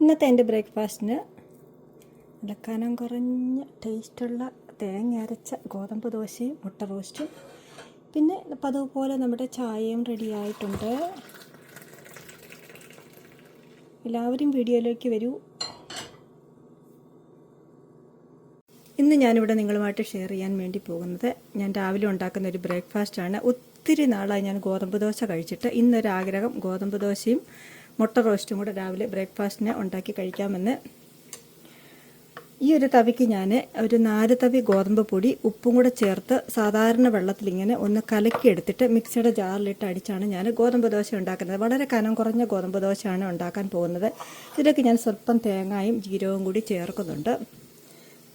ഇന്നത്തെ എന്റെ ബ്രേക്ക്ഫാസ്റ്റിന് നല്ല കുറഞ്ഞ ടേസ്റ്റുള്ള തേങ്ങ അരച്ച ഗോതമ്പ് ദോശയും മുട്ട റോസ്റ്റും. പിന്നെ പതിവ് പോലെ നമ്മുടെ ചായയും റെഡിയായിട്ടുണ്ട് എല്ലാവരും വീഡിയോയിലേക്ക് വരൂ. ഇന്ന് ഞാനിവിടെ നിങ്ങളുമായിട്ട് ഷെയർ ചെയ്യാൻ വേണ്ടി പോകുന്നത്. ഞാൻ രാവിലെ ഉണ്ടാക്കുന്ന ഒരു ബ്രേക്ക്ഫാസ്റ്റാണ് ഒത്തിരി നാളായി ഞാൻ ഗോതമ്പ് ദോശ കഴിച്ചിട്ട് ഇന്നൊരാഗ്രഹം ഗോതമ്പ് ദോശയും മുട്ട റോസ്റ്റും കൂടെ രാവിലെ ബ്രേക്ക്ഫാസ്റ്റിന് ഉണ്ടാക്കി കഴിക്കാമെന്ന്. ഈ ഒരു തവിക്ക് ഞാൻ ഒരു നാല് തവി ഗോതമ്പ് പൊടി ഉപ്പും കൂടെ ചേർത്ത് സാധാരണ വെള്ളത്തിൽ ഇങ്ങനെ ഒന്ന് കലക്കി എടുത്തിട്ട് മിക്സിയുടെ ജാറിലിട്ട് അടിച്ചാണ് ഞാൻ ഗോതമ്പ് ദോശ ഉണ്ടാക്കുന്നത്. വളരെ കനം കുറഞ്ഞ ഗോതമ്പ് ദോശയാണ് ഉണ്ടാക്കാൻ പോകുന്നത്. ഇതിലേക്ക് ഞാൻ സ്വല്പം തേങ്ങായും ജീരകവും കൂടി ചേർക്കുന്നുണ്ട്.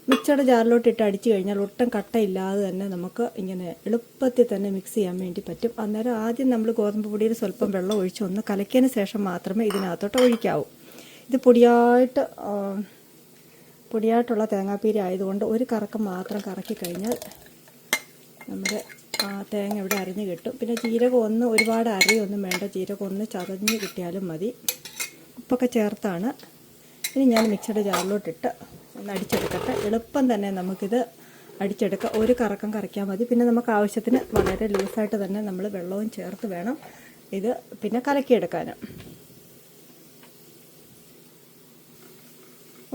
മിക്സിയുടെ ജാറിലോട്ട് ഇട്ട് അടിച്ചു കഴിഞ്ഞാൽ ഒട്ടും കട്ടയില്ലാതെ തന്നെ നമുക്ക് ഇങ്ങനെ എളുപ്പത്തിൽ തന്നെ മിക്സ് ചെയ്യാൻ വേണ്ടി പറ്റും. അന്നേരം ആദ്യം നമ്മൾ ഗോതമ്പ് പൊടിയിൽ സ്വല്പം വെള്ളം ഒഴിച്ച് ഒന്ന് കലക്കിയതിന് ശേഷം മാത്രമേ ഇതിനകത്തോട്ട് ഒഴിക്കാവൂ. ഇത് പൊടിയായിട്ട് പൊടിയായിട്ടുള്ള തേങ്ങാപ്പീര ആയതുകൊണ്ട് ഒരു കറക്കം മാത്രം കറക്കി കഴിഞ്ഞാൽ നമ്മുടെ തേങ്ങ ഇവിടെ അരിഞ്ഞ് കിട്ടും. പിന്നെ ജീരകം ഒന്ന് ഒരുപാട് അരയൊന്നും വേണ്ട. ജീരകം ഒന്ന് ചതഞ്ഞ് കിട്ടിയാലും മതി. ഉപ്പൊക്കെ ചേർത്താണ്. ഇനി ഞാൻ മിക്സിയുടെ ജാറിലോട്ടിട്ട് ഒന്ന് അടിച്ചെടുക്കട്ടെ. എളുപ്പം തന്നെ നമുക്കിത് അടിച്ചെടുക്കാം. ഒരു കറക്കം കറക്കിയാൽ മതി. പിന്നെ നമുക്ക് ആവശ്യത്തിന് വളരെ ലൂസായിട്ട് തന്നെ നമ്മൾ വെള്ളവും ചേർത്ത് വേണം ഇത് പിന്നെ കലക്കിയെടുക്കാൻ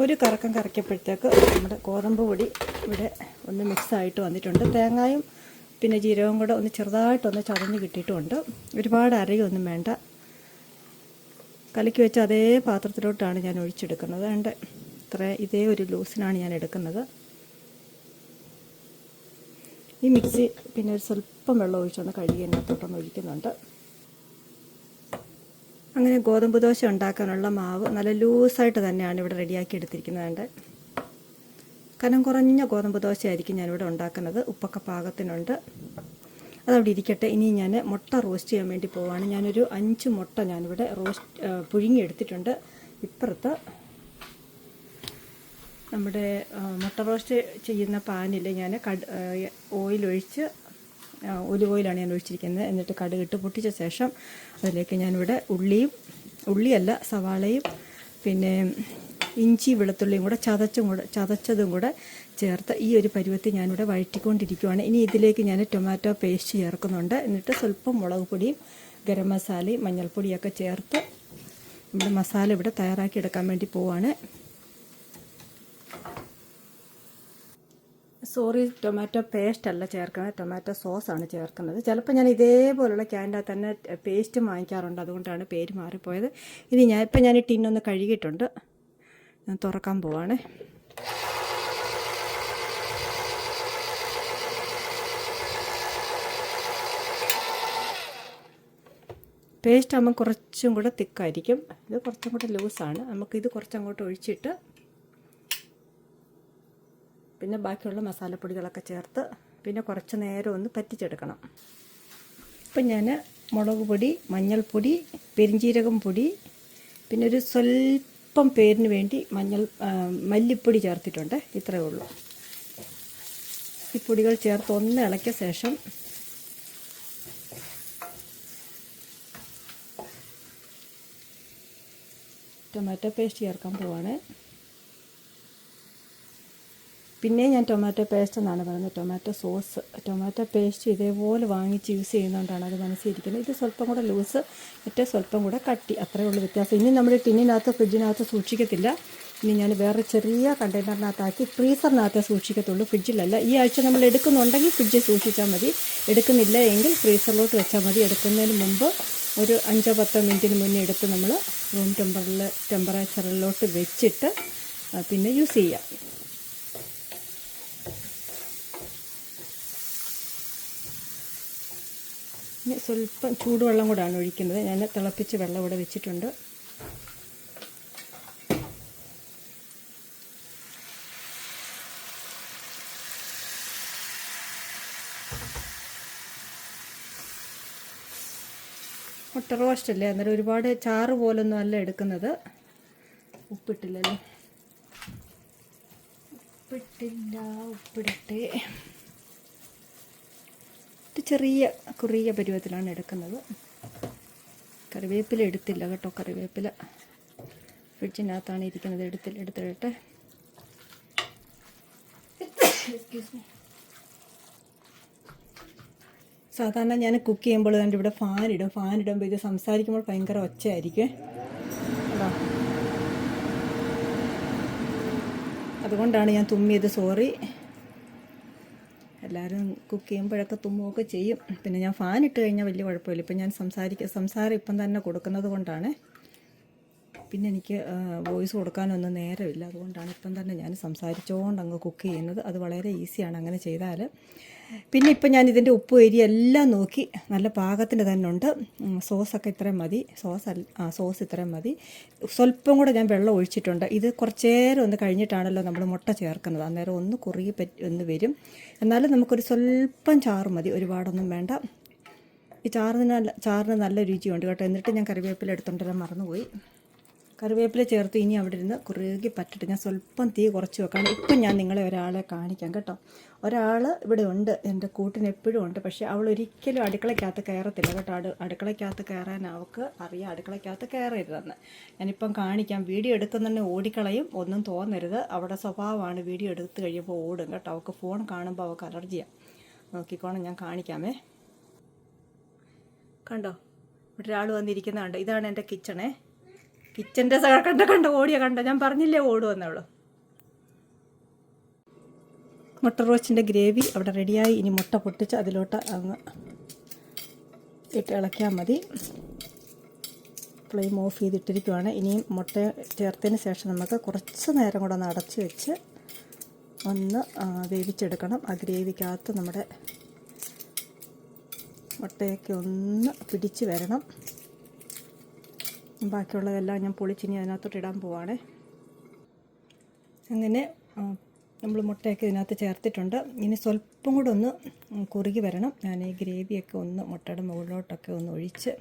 ഒരു കറക്കം കറക്കിയപ്പോഴത്തേക്ക് നമ്മുടെ ഗോതമ്പ് പൊടി ഇവിടെ ഒന്ന് മിക്സായിട്ട് വന്നിട്ടുണ്ട്. തേങ്ങായും പിന്നെ ജീരകവും കൂടെ ഒന്ന് ചെറുതായിട്ടൊന്ന് ചതഞ്ഞ് കിട്ടിയിട്ടുമുണ്ട് ഒരുപാട് അരയൊന്നും വേണ്ട. കലക്കി വെച്ച അതേ പാത്രത്തിലോട്ടാണ് ഞാൻ ഒഴിച്ചെടുക്കുന്നത്. അതുകൊണ്ട് ഇത്ര ഇതേ ഒരു ലൂസിനാണ് ഞാൻ എടുക്കുന്നത്. ഈ മിക്സി പിന്നെ ഒരു സ്വല്പം വെള്ളം ഒഴിച്ചൊന്ന് കഴുകി അതിനകത്തോട്ടൊന്ന് ഒഴിക്കുന്നുണ്ട്. അങ്ങനെ ഗോതമ്പ് ദോശ ഉണ്ടാക്കാനുള്ള മാവ് നല്ല ലൂസായിട്ട് തന്നെയാണ് ഇവിടെ റെഡിയാക്കി എടുത്തിരിക്കുന്നത്. കനം കുറഞ്ഞ ഗോതമ്പ് ദോശയായിരിക്കും ഞാനിവിടെ ഉണ്ടാക്കുന്നത്. ഉപ്പൊക്കെ പാകത്തിനുണ്ട്. അതവിടെ ഇരിക്കട്ടെ. ഇനി ഞാൻ മുട്ട റോസ്റ്റ് ചെയ്യാൻ വേണ്ടി പോവാണ്. ഞാനൊരു അഞ്ച് മുട്ട ഞാനിവിടെ റോസ്റ്റ് പുഴുങ്ങിയെടുത്തിട്ടുണ്ട് ഇപ്പുറത്ത് നമ്മുടെ മുട്ട റോസ്റ്റ് ചെയ്യുന്ന പാനിൽ ഞാൻ കട് ഓയിൽ ഒഴിച്ച് ഒലിവ് ഓയിലാണ് ഞാൻ ഒഴിച്ചിരിക്കുന്നത്. എന്നിട്ട് കടുകിട്ട് പൊട്ടിച്ച ശേഷം അതിലേക്ക് ഞാനിവിടെ ഉള്ളിയും ഉള്ളിയല്ല സവാളയും പിന്നെ ഇഞ്ചി വെളുത്തുള്ളിയും കൂടെ ചതച്ചും കൂടെ ചതച്ചതും കൂടെ ചേർത്ത് ഈ ഒരു പരുവത്തിൽ ഞാനിവിടെ വഴറ്റിക്കൊണ്ടിരിക്കുവാണ്. ഇനി ഇതിലേക്ക് ഞാൻ ടൊമാറ്റോ പേസ്റ്റ് ചേർക്കുന്നുണ്ട്. എന്നിട്ട് സ്വല്പം മുളക് പൊടിയും ഗരം മസാലയും മഞ്ഞൾപ്പൊടിയൊക്കെ ചേർത്ത് നമ്മുടെ മസാല ഇവിടെ തയ്യാറാക്കി എടുക്കാൻ വേണ്ടി പോവാണ്. സോറി ടൊമാറ്റോ പേസ്റ്റ് അല്ല ചേർക്കുന്നത് ടൊമാറ്റോ ആണ് ചേർക്കുന്നത്. ചിലപ്പോൾ ഞാൻ ഇതേപോലുള്ള ക്യാന്റെ തന്നെ പേസ്റ്റ് വാങ്ങിക്കാറുണ്ട് അതുകൊണ്ടാണ് പേര് മാറിപ്പോയത്. ഇനി ഞാൻ ഇപ്പം ഞാൻ ടിന്നൊന്ന് കഴുകിയിട്ടുണ്ട്. ഞാൻ തുറക്കാൻ പോവാണ്. പേസ്റ്റ് ആകുമ്പോൾ കുറച്ചും കൂടെ തിക്കായിരിക്കും. ഇത് കുറച്ചും കൂടെ ലൂസാണ്. നമുക്കിത് കുറച്ചങ്ങോട്ട് ഒഴിച്ചിട്ട് പിന്നെ ബാക്കിയുള്ള മസാലപ്പൊടികളൊക്കെ ചേർത്ത് പിന്നെ കുറച്ച് നേരം ഒന്ന് പറ്റിച്ചെടുക്കണം. ഇപ്പം ഞാൻ മുളക് പൊടി മഞ്ഞൾപ്പൊടി പെരിഞ്ചീരകം പൊടി പിന്നെ ഒരു സ്വല്പം പേരിന് വേണ്ടി മഞ്ഞൾ മല്ലിപ്പൊടി ചേർത്തിട്ടുണ്ട്. ഇത്രയേ ഉള്ളൂ. ഈ പൊടികൾ ചേർത്ത് ഒന്ന് ഇളക്കിയ ശേഷം ടൊമാറ്റോ പേസ്റ്റ് ചേർക്കാൻ പോവാണ്. പിന്നെ ഞാൻ ടൊമാറ്റോ പേസ്റ്റ് എന്നാണ് പറയുന്നത് ടൊമാറ്റോ സോസ് ടൊമാറ്റോ പേസ്റ്റ് ഇതേപോലെ വാങ്ങിച്ച് യൂസ് ചെയ്യുന്നതുകൊണ്ടാണ് അത് മനസ്സിലിരിക്കുന്നത്. ഇത് സ്വല്പം കൂടെ ലൂസ് ഏറ്റവും സ്വല്പം കൂടെ കട്ടി. അത്രയേ ഉള്ളൂ വ്യത്യാസം. ഇനി നമ്മൾ ടിന്നിനകത്ത് ഫ്രിഡ്ജിനകത്ത് സൂക്ഷിക്കത്തില്ല. ഇനി ഞാൻ വേറെ ചെറിയ കണ്ടെയ്നറിനകത്താക്കി ഫ്രീസറിനകത്തേ സൂക്ഷിക്കത്തുള്ളൂ. ഫ്രിഡ്ജിലല്ല ഈ ആഴ്ച നമ്മൾ എടുക്കുന്നുണ്ടെങ്കിൽ ഫ്രിഡ്ജിൽ സൂക്ഷിച്ചാൽ മതി. എടുക്കുന്നില്ല എങ്കിൽ ഫ്രീസറിലോട്ട് വെച്ചാൽ മതി. എടുക്കുന്നതിന് മുമ്പ് ഒരു അഞ്ചോ പത്തോ മിനിറ്റിന് മുന്നേ എടുത്ത് നമ്മൾ റൂം ടെമ്പറിൽ ടെമ്പറേച്ചറിലോട്ട് വെച്ചിട്ട് പിന്നെ യൂസ് ചെയ്യാം. ഇനി സ്വല്പം ചൂടുവെള്ളം കൂടാണ് ഒഴിക്കുന്നത്. ഞാൻ തിളപ്പിച്ച് വെള്ളം ഇവിടെ വെച്ചിട്ടുണ്ട്. മുട്ട റോസ്റ്റ് അല്ലേ? അന്നേരം ഒരുപാട് ചാറ് പോലൊന്നും അല്ല എടുക്കുന്നത്. ഉപ്പിട്ടില്ലല്ലേ? ഉപ്പിട്ടില്ല. ഉപ്പിടട്ടെ. ഇത് ചെറിയ കുറിയ പരുവത്തിലാണ് എടുക്കുന്നത്. കറിവേപ്പില എടുത്തില്ല കേട്ടോ കറിവേപ്പില. ഫ്രിഡ്ജിനകത്താണ് ഇരിക്കുന്നത് എടുത്തില്ല എടുത്തിടട്ടെ. മീ സാധാരണ ഞാൻ കുക്ക് ചെയ്യുമ്പോൾ എന്റെ ഇവിടെ ഫാൻ ഇടും. ഫാൻ ഇടുമ്പോൾ ഇത് സംസാരിക്കുമ്പോൾ ഭയങ്കര ഒച്ചയായിരിക്കും. കേട്ടോ അതുകൊണ്ടാണ് ഞാൻ തുമ്മിയത് സോറി എല്ലാവരും കുക്ക് ചെയ്യുമ്പോഴൊക്കെ തുമ്മുകയൊക്കെ ചെയ്യും. പിന്നെ ഞാൻ ഫാൻ ഇട്ട് കഴിഞ്ഞാൽ വലിയ കുഴപ്പമില്ല. ഇപ്പം ഞാൻ സംസാരിക്കുക സംസാരം ഇപ്പം തന്നെ കൊടുക്കുന്നത് കൊണ്ടാണ്. പിന്നെ എനിക്ക് വോയിസ് കൊടുക്കാനൊന്നും നേരമില്ല. അതുകൊണ്ടാണ് ഇപ്പം തന്നെ ഞാൻ സംസാരിച്ചുകൊണ്ട് അങ്ങ് കുക്ക് ചെയ്യുന്നത്. അത് വളരെ ഈസിയാണ് അങ്ങനെ ചെയ്താൽ പിന്നെ ഇപ്പം ഞാൻ ഇതിന്റെ ഉപ്പ് എരി എല്ലാം നോക്കി നല്ല പാകത്തിന് തന്നെ ഉണ്ട്. സോസൊക്കെ ഇത്രയും മതി. സോസ് ആ സോസ് ഇത്രയും മതി. സ്വല്പം കൂടെ ഞാൻ വെള്ളം ഒഴിച്ചിട്ടുണ്ട്. ഇത് കുറച്ചേരം ഒന്ന് കഴിഞ്ഞിട്ടാണല്ലോ നമ്മൾ മുട്ട ചേർക്കുന്നത്. അന്നേരം ഒന്ന് കുറുകി പറ്റി ഒന്ന് വരും. എന്നാലും നമുക്കൊരു സ്വല്പം ചാറ് മതി. ഒരുപാടൊന്നും വേണ്ട. ഈ ചാറിന് നല്ല ചാറിന് നല്ല രുചിയുണ്ട് കേട്ടോ. എന്നിട്ട് ഞാൻ കറിവേപ്പില എടുത്തോണ്ടെല്ലാം മറന്നുപോയി. കറിവേപ്പില ചേർത്ത് ഇനി അവിടെ ഇരുന്ന് കുറുകി പറ്റിട്ട് ഞാൻ സ്വല്പം തീ കുറച്ച് വെക്കണം ഇപ്പം ഞാൻ നിങ്ങളെ ഒരാളെ കാണിക്കാം കേട്ടോ. ഒരാൾ ഇവിടെ ഉണ്ട് എന്റെ കൂട്ടിന് എപ്പോഴും ഉണ്ട് പക്ഷേ അവൾ ഒരിക്കലും അടുക്കളയ്ക്കകത്ത് കയറത്തില്ല കേട്ടോ. അടു അടുക്കളയ്ക്കകത്ത് കയറാൻ അവൾക്ക് അറിയാം അടുക്കളയ്ക്കകത്ത് കയറരുതെന്ന്. ഞാനിപ്പം കാണിക്കാം വീഡിയോ എടുക്കുന്നുണ്ടെ ഓടിക്കളയും ഒന്നും തോന്നരുത്. അവിടെ സ്വഭാവമാണ് വീഡിയോ എടുത്ത് കഴിയുമ്പോൾ ഓടും കേട്ടോ. അവൾക്ക് ഫോൺ കാണുമ്പോൾ അവൾക്ക് അലർജിയാണ് നോക്കിക്കോണം ഞാൻ കാണിക്കാമേ. കണ്ടോ? ഇവിടെ ഒരാൾ വന്നിരിക്കുന്ന കണ്ടോ ഇതാണ് എന്റെ കിച്ചണേ. കിച്ചന്റെ കണ്ട കണ്ട ഓടിയ കണ്ട. ഞാൻ പറഞ്ഞില്ലേ ഓടുവന്നവൾ മുട്ട റോസ്റ്റിന്റെ ഗ്രേവി അവിടെ റെഡിയായി. ഇനി മുട്ട പൊട്ടിച്ച് അതിലോട്ട് അങ്ങ് ഇട്ട് ഇളക്കിയാൽ മതി. ഫ്ലെയിം ഓഫ് ചെയ്തിട്ടിരിക്കുവാണ്. ഇനിയും മുട്ട ചേർത്തതിന് ശേഷം നമുക്ക് കുറച്ച് നേരം കൂടെ ഒന്ന് അടച്ച് വെച്ച് ഒന്ന് വേവിച്ചെടുക്കണം. ആ ഗ്രേവിക്കകത്ത് നമ്മുടെ മുട്ടയൊക്കെ ഒന്ന് പിടിച്ച് വരണം. ബാക്കിയുള്ളതെല്ലാം ഞാൻ പൊളിച്ചിനി അതിനകത്തോട്ട് ഇടാൻ പോവാണ്. അങ്ങനെ നമ്മൾ മുട്ടയൊക്കെ ഇതിനകത്ത് ചേർത്തിട്ടുണ്ട്. ഇനി സ്വല്പം കൂടെ ഒന്ന് കുറുകി വരണം. ഞാൻ ഈ ഗ്രേവിയൊക്കെ ഒന്ന് മുട്ടയുടെ മുകളിലോട്ടൊക്കെ ഒന്ന് ഒഴിച്ച്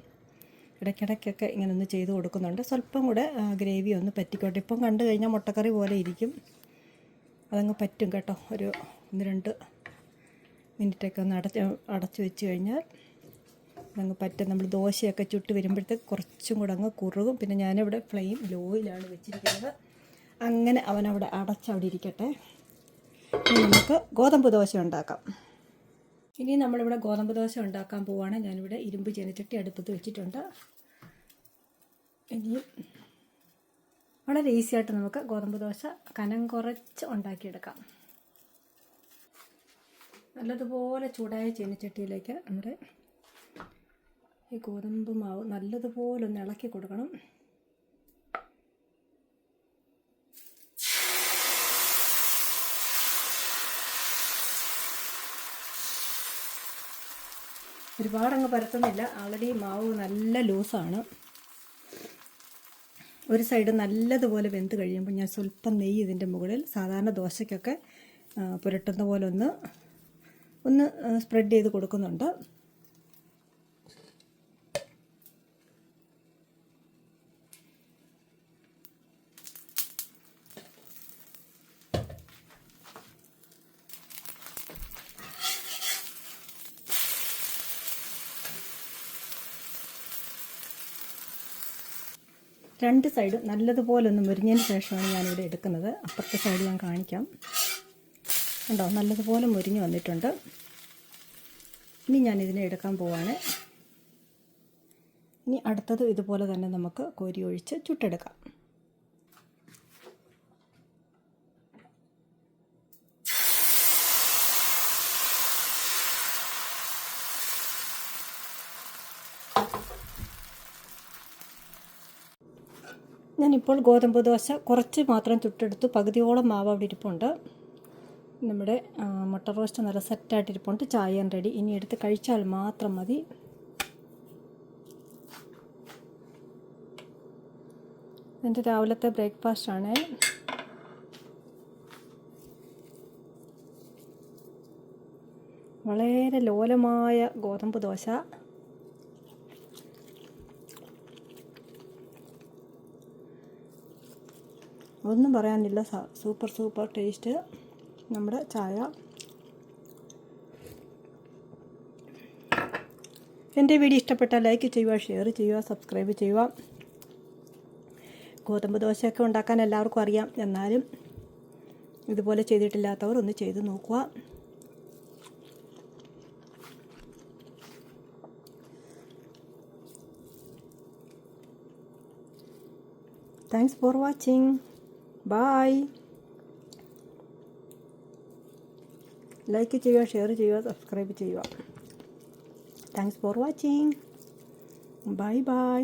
ഇടയ്ക്കിടയ്ക്കൊക്കെ ഇങ്ങനെ ഒന്ന് ചെയ്ത് കൊടുക്കുന്നുണ്ട്. സ്വല്പം കൂടെ ഗ്രേവി ഒന്ന് പറ്റിക്കോട്ടെ. ഇപ്പം കണ്ടു കഴിഞ്ഞാൽ മുട്ടക്കറി പോലെ ഇരിക്കും. അതങ്ങ് പറ്റും കേട്ടോ. ഒരു ഒന്ന് രണ്ട് മിനിറ്റൊക്കെ ഒന്ന് അടച്ച് അടച്ചു വെച്ച് കഴിഞ്ഞാൽ. അതങ്ങ് പറ്റും. നമ്മൾ ദോശയൊക്കെ ചുട്ട് വരുമ്പോഴത്തേക്ക് കുറച്ചും കൂടെ അങ്ങ് കുറുകും. പിന്നെ ഞാനിവിടെ ഫ്ലെയിം ലോയിലാണ് വെച്ചിരിക്കുന്നത്. അങ്ങനെ അവനവിടെ അടച്ചവിടെ ഇരിക്കട്ടെ. ഇനി നമുക്ക് ഗോതമ്പ് ദോശ ഉണ്ടാക്കാം. ഇനി നമ്മളിവിടെ ഗോതമ്പ് ദോശ ഉണ്ടാക്കാൻ പോവുകയാണ് ഞാനിവിടെ ഇരുമ്പ് ചെനച്ചട്ടി അടുപ്പത്ത് വെച്ചിട്ടുണ്ട്. ഇനി വളരെ ഈസി ആയിട്ട് നമുക്ക് ഗോതമ്പ് ദോശ കനം കുറച്ച് ഉണ്ടാക്കിയെടുക്കാം. നല്ലതുപോലെ ചൂടായ ചീനച്ചട്ടിയിലേക്ക് നമ്മുടെ ഈ ഗോതമ്പ് മാവ് നല്ലതുപോലെ ഒന്ന് ഇളക്കി കൊടുക്കണം. ഒരുപാടങ്ങ് പരത്തുന്നില്ല. ആൾറെഡി മാവ് നല്ല ലൂസാണ്. ഒരു സൈഡ് നല്ലതുപോലെ വെന്ത് കഴിയുമ്പോൾ ഞാൻ സ്വല്പം നെയ്യ് ഇതിന്റെ മുകളിൽ സാധാരണ ദോശയ്ക്കൊക്കെ പുരട്ടുന്ന പോലെ ഒന്ന് ഒന്ന് സ്പ്രെഡ് ചെയ്ത് കൊടുക്കുന്നുണ്ട്. രണ്ട് സൈഡും നല്ലതുപോലെ ഒന്ന് മുരിഞ്ഞതിന് ശേഷമാണ് ഞാനിവിടെ എടുക്കുന്നത്. അപ്പുറത്തെ സൈഡ് ഞാൻ കാണിക്കാം. കണ്ടോ? നല്ലതുപോലെ മുരിഞ്ഞ് വന്നിട്ടുണ്ട്. ഇനി ഞാൻ ഇതിനെ എടുക്കാൻ പോവാണ്. ഇനി അടുത്തത് ഇതുപോലെ തന്നെ നമുക്ക് കോരി ഒഴിച്ച് ചുട്ടെടുക്കാം. ഞാനിപ്പോൾ ഗോതമ്പ് ദോശ കുറച്ച് മാത്രം ചുട്ടെടുത്തു. പകുതിയോളം മാവ് അവിടെ ഇരിപ്പുണ്ട്. നമ്മുടെ മട്ടർ മുട്ട റോസ്റ്റ് നല്ല സെറ്റായിട്ട് ഇരിപ്പുണ്ട്. ചായയും റെഡി ഇനി എടുത്ത് കഴിച്ചാൽ മാത്രം മതി. എന്റെ രാവിലത്തെ ബ്രേക്ക്ഫാസ്റ്റ് ആണ്. വളരെ ലോലമായ ഗോതമ്പ് ദോശ. ഒന്നും പറയാനില്ല. Super super taste. നമ്മുടെ ചായ. എന്റെ വീഡിയോ ഇഷ്ടപ്പെട്ടാൽ ലൈക്ക് ചെയ്യുക ഷെയർ ചെയ്യുക സബ്സ്ക്രൈബ് ചെയ്യുക. ഗോതമ്പ് ദോശയൊക്കെ ഉണ്ടാക്കാൻ എല്ലാവർക്കും അറിയാം. എന്നാലും ഇതുപോലെ ചെയ്തിട്ടില്ലാത്തവർ ഒന്ന് ചെയ്ത് നോക്കുക. Thanks for watching bye like ചെയ്യുക ഷെയർ ചെയ്യുക സബ്സ്ക്രൈബ് ചെയ്യുക. Thanks for watching bye bye